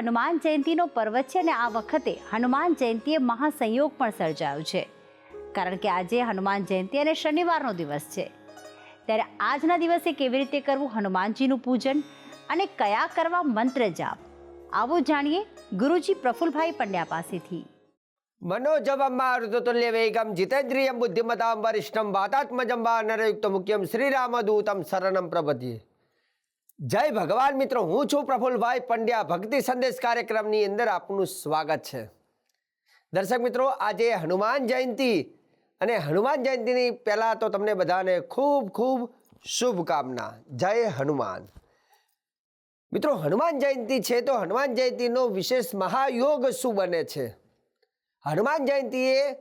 હનુમાન જયંતીનો પર્વ છે અને આ વખતે હનુમાન જયંતીએ મહાસંયોગ પણ સર્જાયો છે. કારણ કે આજે હનુમાન જયંતી અને શનિવારનો દિવસ છે. ત્યારે આજના દિવસે કેવી રીતે કરવું હનુમાનજીનું પૂજન અને કયા કરવા મંત્ર જાપ? આવું જાણીએ ગુરુજી પ્રફુલભાઈ પંડ્યા પાસેથી. મનોજવમ્મારુતુલ્યવેગમ જીતેન્દ્રિયમ બુદ્ધિમતામ વરિષ્ઠમ વાતાત્મજમ વા નરયુક્ત મુખ્યમ શ્રીરામદૂતમ શરણમ પ્રપદ્યે જય ભગવાન મિત્રો, હું છું પ્રફુલભાઈ પંડ્યા. ભક્તિ સંદેશ કાર્યક્રમની અંદર આપનું સ્વાગત છે. દર્શક મિત્રો, આજે હનુમાન જયંતી અને હનુમાન જયંતીની પહેલાં તો તમને બધાને ખૂબ ખૂબ શુભકામના. જય હનુમાન. મિત્રો, હનુમાન જયંતી છે તો હનુમાન જયંતીનો વિશેષ મહાયોગ શું બને છે? હનુમાન જયંતીએ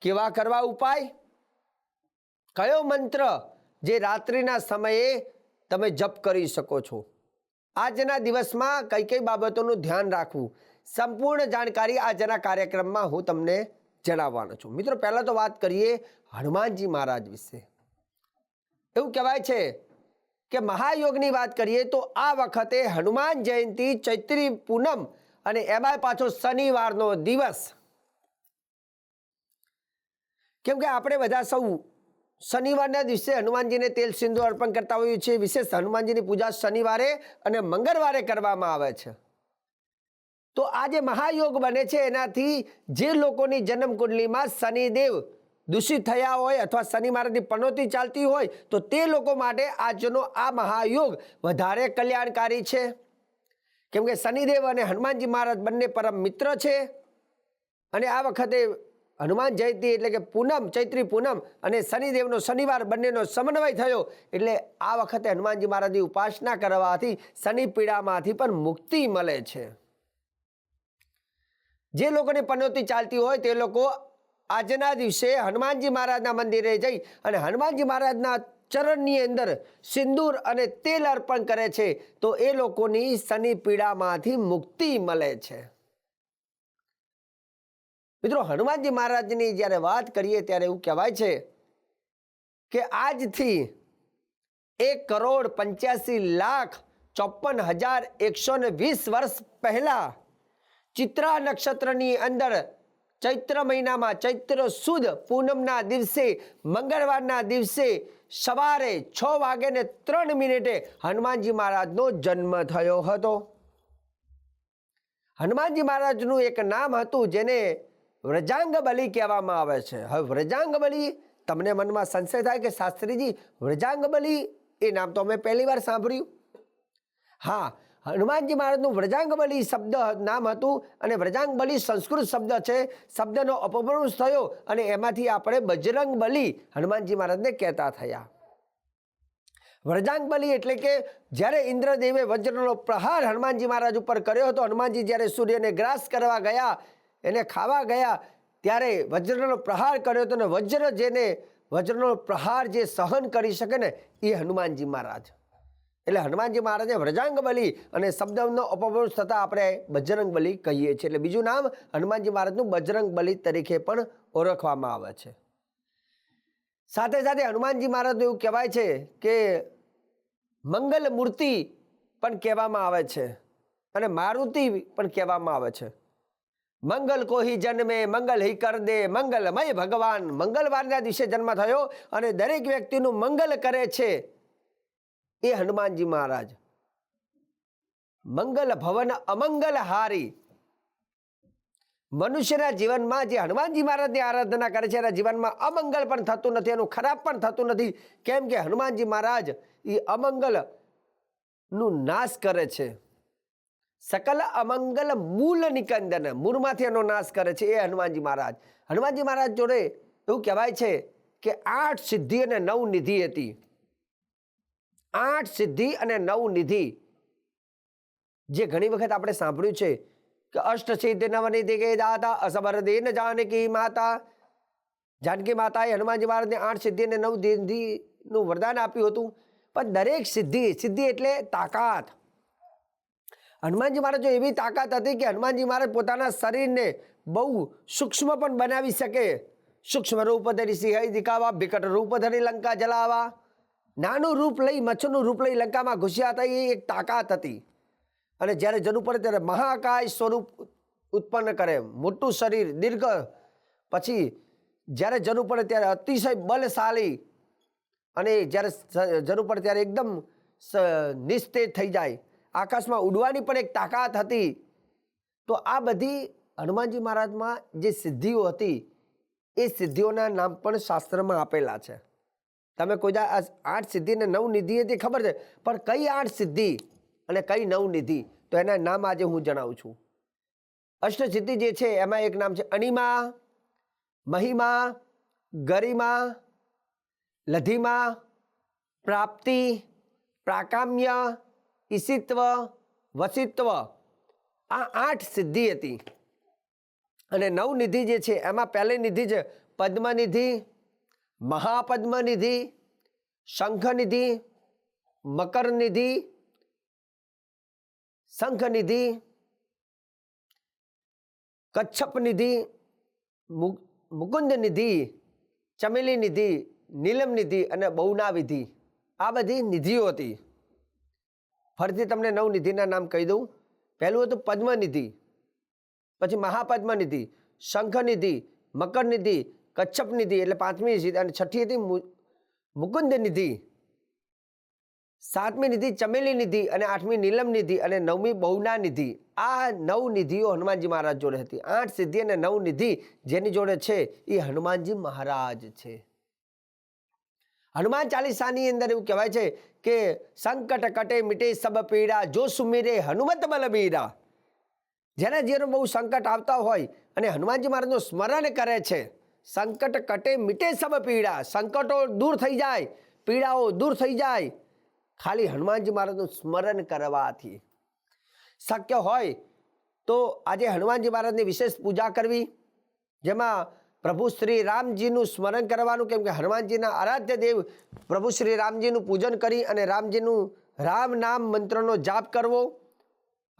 કેવા કરવા ઉપાય? કયો મંત્ર જે રાત્રિના સમયે તમે જપ કરી શકો છો. આજના દિવસમાં કઈ કઈ બાબતોનું ધ્યાન રાખવું? સંપૂર્ણ જાણકારી આજના કાર્યક્રમમાં હું તમને જણાવવાનો છું. મિત્રો, પહેલાં તો વાત કરીએ હનુમાનજી મહારાજ વિશે. એવું કહેવાય છે કે મહાયોગની વાત કરીએ તો આ વખતે હનુમાન જયંતી ચૈત્રી પૂનમ અને એમાંય પાછો શનિવારનો દિવસ. કેમ કે આપણે બધા સૌ શનિવારના દિવસે હનુમાનજીને તેલ સિંધુ અર્પણ કરતા હોઈએ છીએ વિશેષ હનુમાનજીની પૂજા શનિવારે અને મંગળવારે કરવામાં આવે છે. તો આ જે મહાયોગ બને છે, એનાથી જે લોકોની જન્મ કુંડલીમાં શનિદેવ દૂષિત થયા હોય અથવા શનિ મહારાજની પનોતી ચાલતી હોય, તો તે લોકો માટે આજનો આ મહાયોગ વધારે કલ્યાણકારી છે. કેમ કે શનિદેવ અને હનુમાનજી મહારાજ બંને પરમ મિત્ર છે અને આ વખતે હનુમાન જયંતી એટલે કે પૂનમ, ચૈત્રી પૂનમ અને શનિદેવનો શનિવાર બંનેનો સમન્વય થયો. એટલે આ વખતે હનુમાનજી મહારાજની ઉપાસના કરવાથી શનિ પીડામાંથી પણ મુક્તિ મળે છે. જે લોકોને પનોતી ચાલતી હોય તે લોકો આજના દિવસે હનુમાનજી મહારાજના મંદિરે જઈ અને હનુમાનજી મહારાજના ચરણની અંદર સિંદૂર અને તેલ અર્પણ કરે છે, તો એ લોકોની શનિ પીડામાંથી મુક્તિ મળે છે. મિત્રો, હનુમાનજી મહારાજની જ્યારે વાત કરીએ ત્યારે એવું કહેવાય છે કે આજથી એક કરોડ પંચ્યાસી લાખ ચોપન હજાર એકસો ને વીસ વર્ષ પહેલા ચિત્રા નક્ષત્રની અંદર ચૈત્ર મહિનામાં ચૈત્ર સુદ પૂનમના દિવસે, મંગળવારના દિવસે સવારે છ વાગે ને ત્રણ મિનિટે હનુમાનજી મહારાજનો જન્મ થયો હતો. હનુમાનજી મહારાજનું એક નામ હતું જેને વ્રજાંગ બલિ કહેવામાં આવે છે. હવે વ્રજાંગ બલિ તમને મનમાં સંશય થાય કે શાસ્ત્રીજી વ્રજાંગ બલિ એ નામ તો અમે પહેલી વાર સાંભળ્યું. હા, હનુમાનજી મહારાજનું વ્રજાંગ બલિ શબ્દ નામ હતું અને વ્રજાંગ બલિ સંસ્કૃત શબ્દ છે. શબ્દનો અપભ્રંશ થયો અને એમાંથી આપણે બજરંગ બલિ હનુમાનજી મહારાજને કહેતા થયા. વ્રજાંગ બલિ એટલે કે જ્યારે ઇન્દ્રદેવે વજ્રનો પ્રહાર હનુમાનજી મહારાજ ઉપર કર્યો હતો, હનુમાનજી જ્યારે સૂર્યને ગ્રાસ કરવા ગયા એને ખાવા ગયા, ત્યારે વજ્રનો પ્રહાર કર્યો હતો ને વજ્ર જેને વજ્રનો પ્રહાર જે સહન કરી શકે ને, એ હનુમાનજી મહારાજ. એટલે હનુમાનજી મહારાજે વ્રજાંગ બલી અને શબ્દનો અપભ્રંશ થતાં આપણે બજરંગ બલી કહીએ છીએ. એટલે બીજું નામ હનુમાનજી મહારાજનું બજરંગ બલી તરીકે પણ ઓળખવામાં આવે છે. સાથે સાથે હનુમાનજી મહારાજનું એવું કહેવાય છે કે મંગલ મૂર્તિ પણ કહેવામાં આવે છે અને મારુતિ પણ કહેવામાં આવે છે. મંગલ કોહી જન્મે, મંગલ હિ કર દે, મંગલમય ભગવાન. મંગળવારના દિવસે જન્મ થયો અને દરેક વ્યક્તિનું મંગલ કરે છે એ હનુમાનજી મહારાજ. મંગલ ભવન અમંગલ હારી. મનુષ્યના જીવનમાં જે હનુમાનજી મહારાજની આરાધના કરે છે, એના જીવનમાં અમંગલ પણ થતું નથી, એનું ખરાબ પણ થતું નથી. કેમ કે હનુમાનજી મહારાજ એ અમંગલનું નાશ કરે છે. સકલ અમંગલ મૂલ નિકંદન મૂળમાંથી એનો નાશ કરે છે એ હનુમાનજી મહારાજ હનુમાનજી મહારાજ જોડે એવું કહેવાય છે કે આઠ સિદ્ધિ અને નવ નિધિ હતી આઠ સિદ્ધિ અને નવ નિધિ જે ઘણી વખત આપણે સાંભળ્યું છે કે અષ્ટ સિદ્ધિ નવનિધિ કે દાતા અસબર દેન જાનકી માતા। જાનકી માતાએ હનુમાનજી મહારાજને આઠ સિદ્ધિ અને નવ નિધિનું વરદાન આપ્યું હતું, પણ દરેક સિદ્ધિ સિદ્ધિ એટલે તાકાત હનુમાનજી મહારાજ એવી તાકાત હતી કે હનુમાનજી મહારાજ પોતાના શરીરને બહુ સૂક્ષ્મ પણ બનાવી શકે. સૂક્ષ્મ રૂપ ધરી સિંહ દિખાવા વિકટ રૂપ ધરી લંકા જલાવા. નાનું રૂપ લઈ, મચ્છરનું રૂપ લઈ લંકામાં ઘૂસ્યા હતા, એ એક તાકાત હતી. અને જ્યારે જરૂર પડે ત્યારે મહાકાય સ્વરૂપ ઉત્પન્ન કરે. મોટું શરીર, દીર્ઘ. પછી જ્યારે જરૂર પડે ત્યારે અતિશય બલશાળી. અને જ્યારે જરૂર પડે ત્યારે એકદમ નિસ્તેજ થઈ જાય. આકાશમાં ઉડવાની પણ એક તાકાત હતી. તો આ બધી હનુમાનજી મહારાજમાં જે સિદ્ધિઓ હતી, એ સિદ્ધિઓના નામ પણ શાસ્ત્રમાં આપેલા છે. તમે કોઈ આઠ સિદ્ધિ ને નવ નિધિ હતી ખબર છે? પણ કઈ આઠ સિદ્ધિ અને કઈ નવ નિધિ? તો એના નામ આજે હું જણાવું છું. અષ્ટસિદ્ધિ જે છે, એમાં એક નામ છે અણિમા મહિમા, ગરિમા, લધિમા, પ્રાપ્તિ, પ્રાકામ્ય ઈશિત્વ, વસિત્વ. આ આઠ સિદ્ધિ હતી. અને નવ નિધિ જે છે, એમાં પહેલી નિધિ છે પદ્મનિધિ, મહાપદ્મનિધિ, શંખનિધિ, મકરનિધિ, શંખનિધિ કચ્છપ નિધિ મુકુંદ નિધિ ચમેલી નિધિ નીલમ નિધિ અને બહુના વિધિ આ બધી નિધિઓ હતી. ફરીથી તમને નવ નિધિના નામ કહી દઉં. પહેલું હતું પદ્મનિધિ, પછી મહાપદ્મનિધિ, શંખનિધિ, મકરનિધિ કચ્છપ નિધિ એટલે પાંચમી નિધિ અને છઠ્ઠી હતી મુકુંદ નિધિ સાતમી નિધિ ચમેલી નિધિ અને આઠમી નીલમ નિધિ અને નવમી બહુના નિધિ આ નવ નિધિઓ હનુમાનજી મહારાજ જોડે હતી. આઠ સિદ્ધિ અને નવ નિધિ જેની જોડે છે એ હનુમાનજી મહારાજ છે. હનુમાન ચાલીસાની અંદર એવું કહેવાય છે કે સંકટ કટે મિટે સબ પીડા, જો સુમીરે હનુમત બલબીરા. જેના જેનો બહુ સંકટ આવતા હોય અને હનુમાનજી મહારાજનું સ્મરણ કરે છે, સંકટ કટે મિટે સબ પીડા, સંકટો દૂર થઈ જાય, પીડાઓ દૂર થઈ જાય. ખાલી હનુમાનજી મહારાજનું સ્મરણ કરવાથી. શક્ય હોય તો આજે હનુમાનજી મહારાજની વિશેષ પૂજા કરવી, જેમાં પ્રભુ શ્રી રામજીનું સ્મરણ કરવાનું કેમ કે હનુમાનજીના આરાધ્ય દેવ પ્રભુ શ્રી રામજીનું પૂજન કરી અને રામજીનું રામ નામ મંત્રનો જાપ કરવો,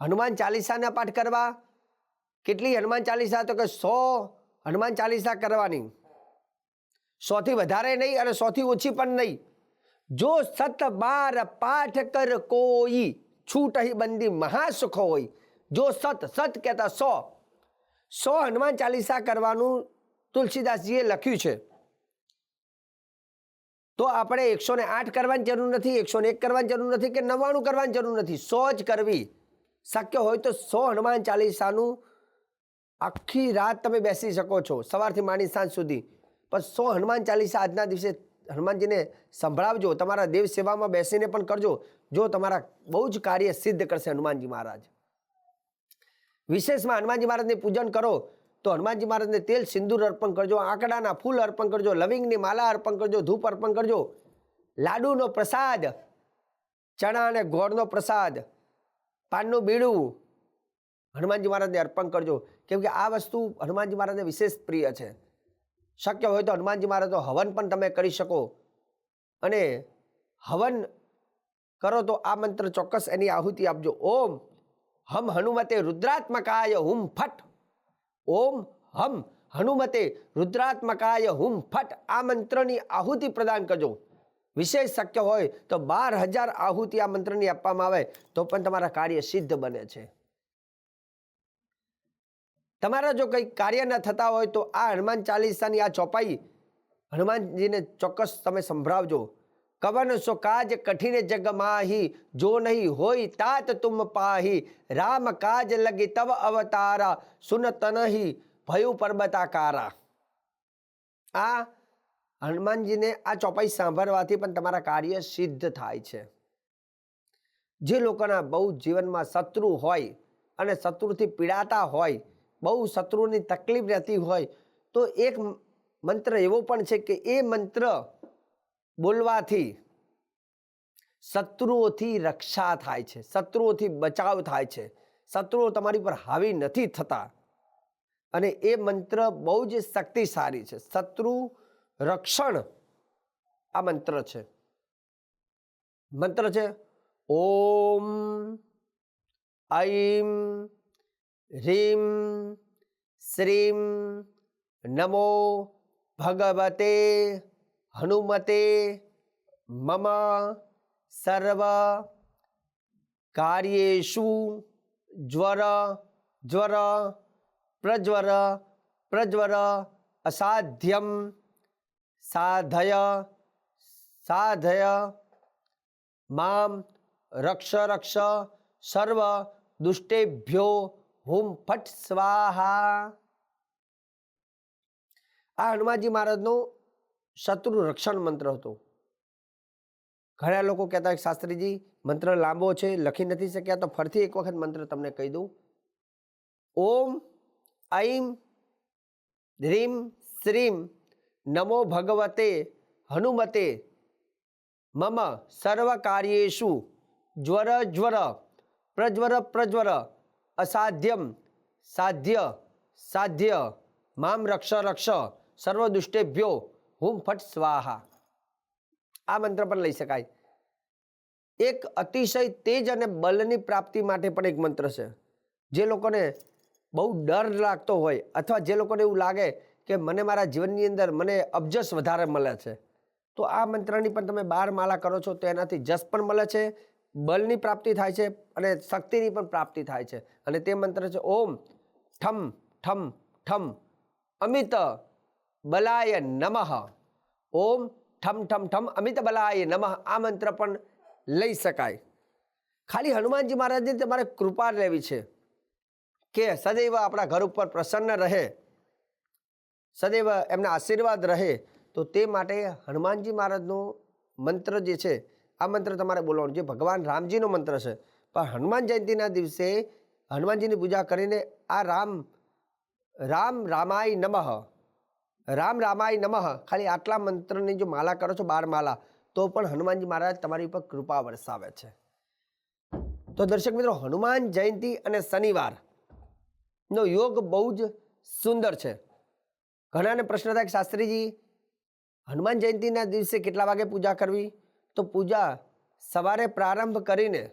હનુમાન ચાલીસાના પાઠ કરવા. કેટલી હનુમાન ચાલીસા તો કે સો હનુમાન ચાલીસા કરવાની. સોથી વધારે નહીં અને સોથી ઓછી પણ નહીં. જો સત બાર પાઠ કર કોઈ છૂટહી બંદી મહાસુખ હોય. જો સત સત કહેતા સો. સો હનુમાન ચાલીસા કરવાનું તુલસીદાસજીએ લખ્યું છે. તો આપણે એકસો ને આઠ કરવાની જરૂર નથી એકસો ને એક કરવાની જરૂર નથી કે નવ્વાણું કરવાની જરૂર નથી. સો જ કરવી. શક્ય હોય તો સો હનુમાન ચાલીસાનું આખી રાત તમે બેસી શકો છો, સવારથી માંડી સાંજ સુધી. પણ સો હનુમાન ચાલીસા આજના દિવસે હનુમાનજીને સંભળાવજો, તમારા દેવ સેવામાં બેસીને પણ કરજો, જો તમારા બહુ જ કાર્ય સિદ્ધ કરશે હનુમાનજી મહારાજ. વિશેષમાં હનુમાનજી મહારાજને પૂજન કરો તો હનુમાનજી મહારાજને તેલ સિંદૂર અર્પણ કરજો, આંકડાના ફૂલ અર્પણ કરજો, લવિંગની માલા અર્પણ કરજો, ધૂપ અર્પણ કરજો. લાડુનો પ્રસાદ ચણા અને ગોળનો પ્રસાદ, પાનનું બીડું હનુમાનજી મહારાજને અર્પણ કરજો. કેમ કે આ વસ્તુ હનુમાનજી મહારાજને વિશેષ પ્રિય છે. શક્ય હોય તો હનુમાનજી મહારાજનો હવન પણ તમે કરી શકો. અને હવન કરો તો આ મંત્ર ચોક્કસ એની આહુતિ આપજો. ઓમ હમ હનુમતે રુદ્રાત્મકાય હુમ ફટ. ઓમ હમ હનુમતે રુદ્રાત્મકાય હુમ ફટ આ મંત્રની આહુતિ પ્રદાન કરજો. વિશેષ શક્ય હોય તો બાર હજાર આહુતિ આ મંત્રની આપવામાં આવે તો પણ તમારા કાર્ય સિદ્ધ બને છે. તમારા જો કંઈ કાર્ય ન થતા હોય તો આ હનુમાન ચાલીસાની આ ચોપાઈ હનુમાનજીને ચોક્કસ તમે સંભળાવજો. કવન સો કાજ કઠિન જગ માહી, જો નહીં હોય તાત તુમ પાહી. રામ કાજ લગી તવ અવતારા, સુન તનહી ભયું પર્વતાકારા. આ હનુમાનજીને આ ચોપાઈ સાંભળવાથી પણ તમારા કાર્ય સિદ્ધ થાય છે. જે લોકોના બહુ જીવનમાં શત્રુ હોય અને શત્રુથી પીડાતા હોય, બહુ શત્રુની તકલીફ રહેતી હોય, તો એક મંત્ર એવો પણ છે કે એ મંત્ર બોલવાથી શત્રુઓથી રક્ષા થાય છે, શત્રુઓથી બચાવ થાય છે. શત્રુઓ તમારી પર હાવી નથી થતા. અને એ મંત્ર બહુ જ શક્તિશાળી છે. શત્રુ રક્ષણ આ મંત્ર છે. મંત્ર છે, ઓમ, ઐમ હ્રીમ શ્રીમ, નમો ભગવતે હનુમતે મમ સર્વ કાર્યેશુ જ્વર જ્વર, પ્રજ્વર પ્રજ્વર અસાધ્યમ, સાધય સાધય, મામ રક્ષ રક્ષ, સર્વ દુષ્ટેભ્યો હુમ ફટ સ્વાહા. આ હનુમાનજી મહારાજનો શત્રુ રક્ષણ મંત્ર હતો. ઘણા લોકો કહેતા કે, શાસ્ત્રીજી, મંત્ર લાંબો છે, લખી નથી શક્યા, તો ફરીથી એક વખત મંત્ર તમને કહી દઉં. ઓમ, ઐમ હ્રીમ શ્રીમ, નમો ભગવતે, હનુમતે, મમ સર્વ કાર્યેશુ જ્વર જ્વર, પ્રજ્વર પ્રજ્વર, અસાધ્યમ, સાધ્ય સાધ્ય, મામ રક્ષ રક્ષ સર્વ દુષ્ટેભ્યો હુમ ફટ સ્વાહા. આ મંત્ર પણ લઈ શકાય. એક અતિશય તેજ અને બલની પ્રાપ્તિ માટે પણ એક મંત્ર છે. જે લોકોને બહુ ડર લાગતો હોય અથવા જે લોકોને એવું લાગે કે મને મારા જીવનની અંદર મને અબજસ વધારે મળે છે. તો આ મંત્રની પણ તમે બાર માળા કરો છો તો એનાથી જસ પણ મળે છે, બલની પ્રાપ્તિ થાય છે અને શક્તિની પણ પ્રાપ્તિ થાય છે. અને તે મંત્ર છે ઓમ ઠમ ઠમ ઠમ અમિત બલાય નમઃ. ઓમ ઠમ ઠમ ઠમ અમિત બલાય નમઃ. આ મંત્ર પણ લઈ શકાય. ખાલી હનુમાનજી મહારાજની તમારે કૃપા લેવી છે કે સદૈવ આપણા ઘર ઉપર પ્રસન્ન રહે, સદૈવ એમના આશીર્વાદ રહે, તો તે માટે હનુમાનજી મહારાજનો મંત્ર જે છે, આ મંત્ર તમારે બોલવાનો જે ભગવાન રામજીનો મંત્ર છે. પણ હનુમાન જયંતિના દિવસે હનુમાનજીની પૂજા કરીને આ રામ રામ રામાય નમઃ. રામ રામાય નમઃ. ખાલી આટલા મંત્રની જો માલા કરો છો, બાર માલા, તો પણ હનુમાનજી મહારાજ તમારી ઉપર કૃપા વરસાવે છે. તો દર્શક મિત્રો, હનુમાન જયંતિ અને શનિવાર નો યોગ બહુ જ સુંદર છે. ઘણાને પ્રશ્ન થાય કે શાસ્ત્રીજી, હનુમાન જયંતિના દિવસે કેટલા વાગે પૂજા કરવી? તો પૂજા સવારે પ્રારંભ કરીને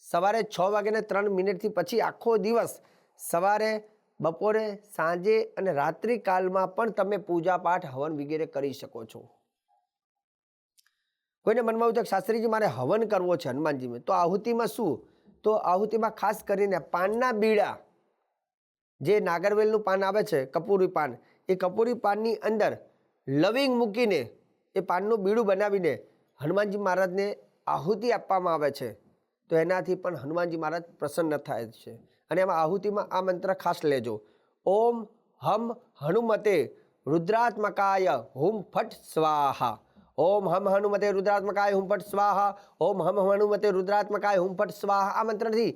સવારે છ વાગ્યાને ત્રણ મિનિટથી પછી આખો દિવસ સવારે બપોરે, સાંજે અને રાત્રિકાલમાં પણ તમે પૂજા પાઠ હવન વગેરે કરી શકો છો. કોઈને મનમાં આવ્યું કે શાસ્ત્રીજી મારે હવન કરવો છે હનુમાનજીમાં, તો આહુતિમાં શું? તો આહુતિમાં ખાસ કરીને પાનના બીડા. જે નાગરવેલનું પાન આવે છે, કપૂરી પાન, એ કપૂરી પાનની અંદર લવિંગ મૂકીને એ પાનનું બીડું બનાવીને હનુમાનજી મહારાજને આહુતિ આપવામાં આવે છે. તો એનાથી પણ હનુમાનજી મહારાજ પ્રસન્ન થાય છે. અને એમાં આહુતિમાં આ મંત્ર ખાસ લેજો. ઓમ હમ હનુમતે રુદ્રાત્મકાય હુમ ફટ સ્વાહા. ઓમ હમ હનુમતે રુદ્રાત્મકાય હુમ ફટ સ્વાહા. ઓમ હમ હનુમતે રુદ્રાત્મકાય હુમ ફટ સ્વાહા. આ મંત્રથી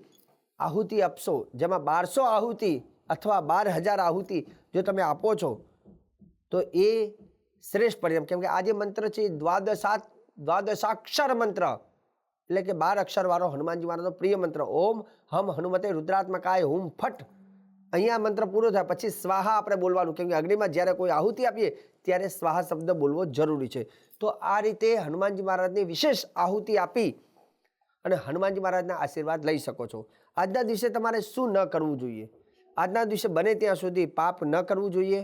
આહુતિ આપશો. જેમાં બારસો આહુતિ અથવા બાર હજાર આહુતિ જો તમે આપો છો, તો એ શ્રેષ્ઠ પરિણામ. કેમ કે આ જે મંત્ર છે દ્વાદશા દ્વાદશાક્ષર મંત્ર એટલે કે બાર અક્ષરવાળો હનુમાનજી મહારાજનો પ્રિય મંત્ર. ઓમ હમ હનુમતે રુદ્રાત્મકાય હુમ ફટ. અહીંયા મંત્ર પૂરો થાય. પછી સ્વાહા આપણે બોલવાનું. કેમ કે અગ્નિમાં જ્યારે કોઈ આહુતિ આપીએ ત્યારે સ્વાહા શબ્દ બોલવો જરૂરી છે. તો આ રીતે હનુમાનજી મહારાજની વિશેષ આહુતિ આપી અને હનુમાનજી મહારાજના આશીર્વાદ લઈ શકો છો. આજના દિવસે તમારે શું ન કરવું જોઈએ? આજના દિવસે બને ત્યાં સુધી પાપ ન કરવું જોઈએ.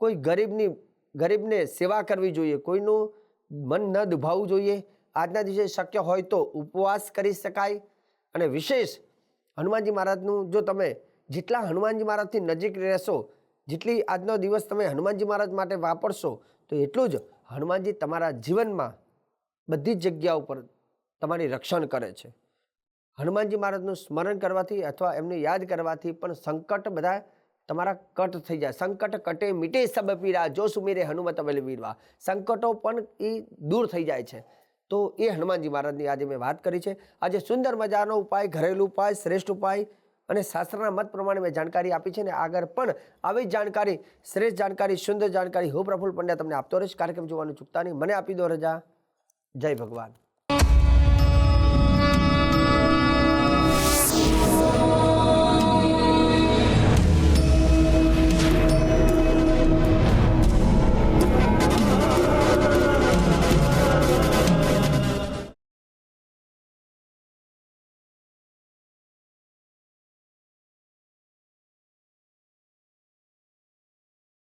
કોઈ ગરીબની, ગરીબને સેવા કરવી જોઈએ. કોઈનું મન ન દુભાવવું જોઈએ. આજના દિવસે શક્ય હોય તો ઉપવાસ કરી શકાય. અને વિશેષ, હનુમાનજી મહારાજનું જો તમે જેટલા હનુમાનજી મહારાજથી નજીક રહેશો, જેટલી આજનો દિવસ તમે હનુમાનજી મહારાજ માટે વાપરશો, તો એટલું જ હનુમાનજી તમારા જીવનમાં બધી જ જગ્યા ઉપર તમારી રક્ષણ કરે છે. હનુમાનજી મહારાજનું સ્મરણ કરવાથી અથવા એમને યાદ કરવાથી પણ સંકટ બધા તમારા કટ થઈ જાય. સંકટ કટે મીટે સબ પીરા, જો સુમીરે હનુમત બલ વીરવા. સંકટો પણ એ દૂર થઈ જાય છે. તો એ હનુમાનજી મહારાજની આજે મેં વાત કરી છે. આજે સુંદર મજાનો ઉપાય, ઘરેલું ઉપાય, શ્રેષ્ઠ ઉપાય અને શાસ્ત્રના મત પ્રમાણે મેં જાણકારી આપી છે ને આગળ પણ આવી જાણકારી, શ્રેષ્ઠ જાણકારી, સુંદર જાણકારી હું પ્રફુલ પંડ્યા તમને આપતો રહીશ. કાર્યક્રમ જોવાનું ચૂકતા નહીં. મને આપી દો રજા. જય ભગવાન.